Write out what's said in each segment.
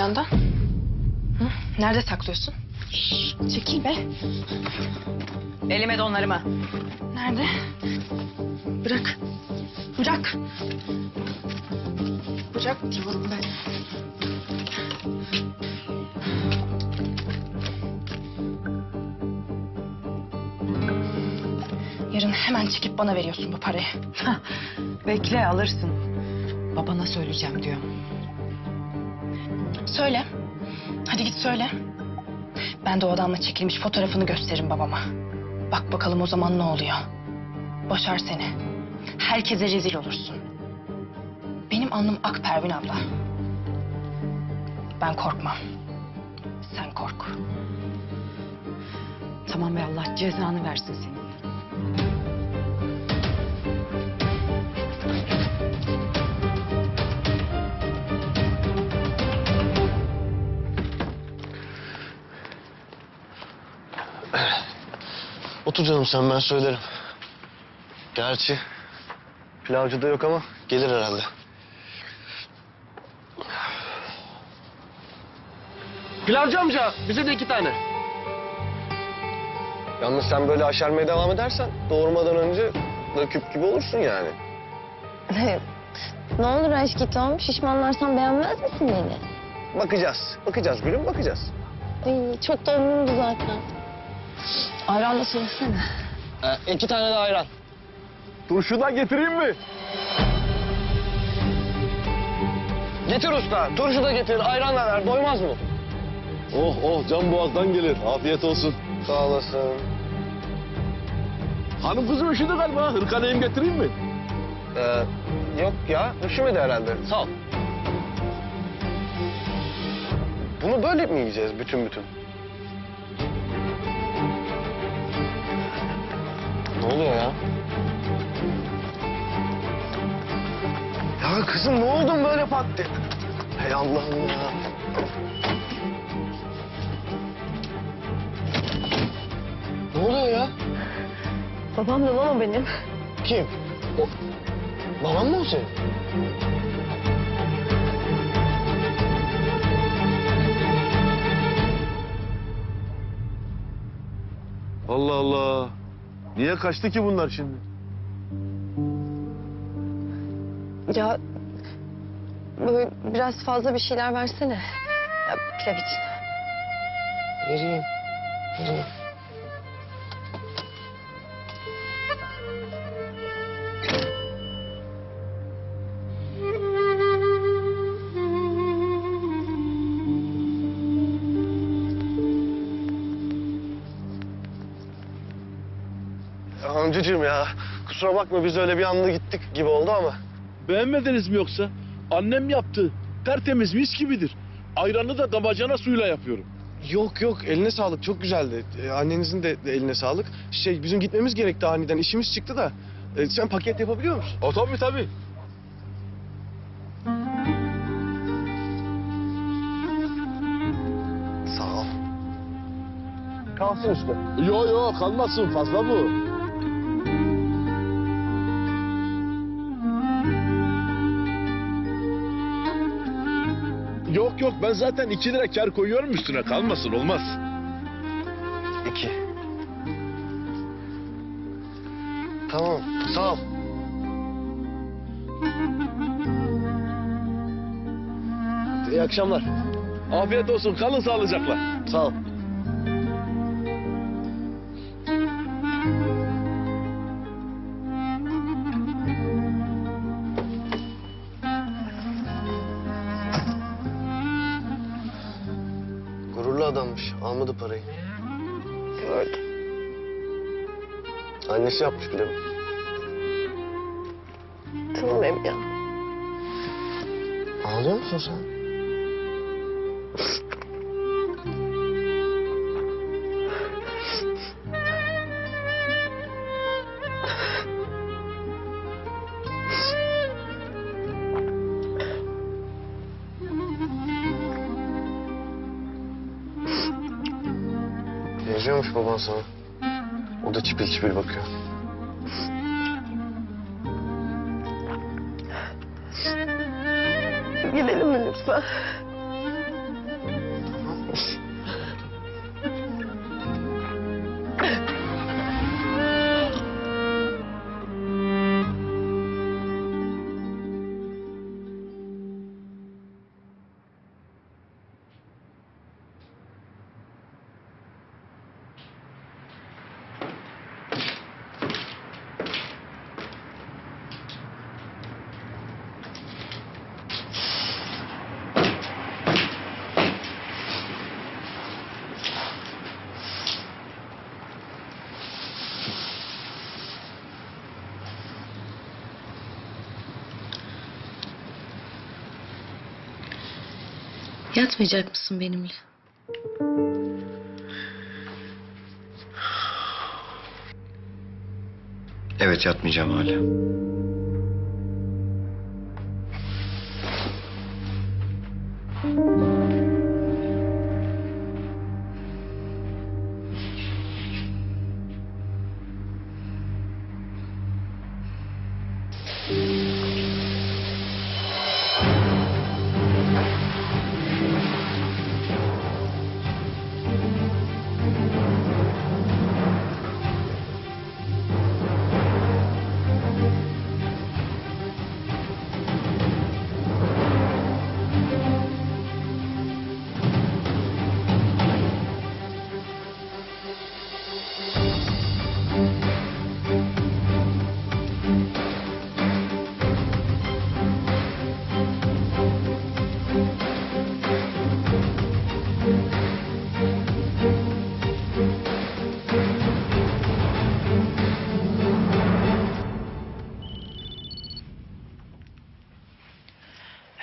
Nalan'dan? Hı? Nerede saklıyorsun? Şşş, çekil be. Elime donlarımı. Nerede? Bırak. Bırak. Bırak diyorum ben. Yarın hemen çekip bana veriyorsun bu parayı. Bekle alırsın. Babana söyleyeceğim diyor. Söyle. Hadi git söyle. Ben de o adamla çekilmiş fotoğrafını gösteririm babama. Bak bakalım o zaman ne oluyor. Boşar seni. Herkese rezil olursun. Benim alnım ak Pervin abla. Ben korkmam. Sen kork. Tamam be Allah cezanı versin senin. Otur canım sen ben söylerim. Gerçi pilavcı da yok ama gelir herhalde. Pilavcı amca bize de iki tane. Yalnız sen böyle aşermeye devam edersen doğurmadan önce küp gibi olursun yani. ne olur aşk Tom, şişmanlarsan beğenmez misin beni? Bakacağız. Bakacağız gülüm bakacağız. Ay, çok da umurumdu zaten. Ayran da söylesene. Ee, iki tane de ayran. Turşudan getireyim mi? Getir usta. Turşu da getir. Ayran da ver. Doymaz mı? Oh oh can boğazdan gelir. Afiyet olsun. Sağ olasın. Hanım kızım üşüdü galiba. Hırka neyim getireyim mi? Ee, yok ya. Üşümedi herhalde. Sağ ol. Bunu böyle mi yiyeceğiz bütün bütün? Ne oluyor ya? Ya kızım ne oldun böyle pat diye? Hey Allah'ım ya. Ne oluyor ya? Babam da mama benim. Kim? O... Babam mı o senin? Allah Allah. Niye kaçtı ki bunlar şimdi? Ya böyle biraz fazla bir şeyler versene. Ya pilav için. Vereyim. Vereyim. Ya Amcacığım ya kusura bakma biz öyle bir anda gittik gibi oldu ama. Beğenmediniz mi yoksa? Annem yaptı. Tertemiz mis gibidir. Ayranı da damacana suyla yapıyorum. Yok yok eline sağlık çok güzeldi. Ee, annenizin de, de eline sağlık. Şey bizim gitmemiz gerekti aniden işimiz çıktı da. Ee, sen paket yapabiliyor musun? O tabii tabii. Sağ ol. Kalsın usta. Yo yo kalmasın fazla bu. Yok yok ben zaten iki lira kar koyuyorum üstüne kalmasın olmaz. İki. Tamam sağ ol. İyi akşamlar. Afiyet olsun kalın sağlıcakla. Sağ ol. Adammış. Almadı parayı. Gördüm. Annesi yapmış bile. Tamam Emine. Ağlıyor musun sen? Benziyormuş baban sana. O da çipil çipil bakıyor. Gidelim mi lütfen? Yatmayacak mısın benimle? Evet yatmayacağım hala.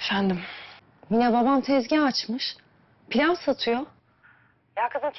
Efendim. Yine babam tezgah açmış. Pilav satıyor. Ya kızın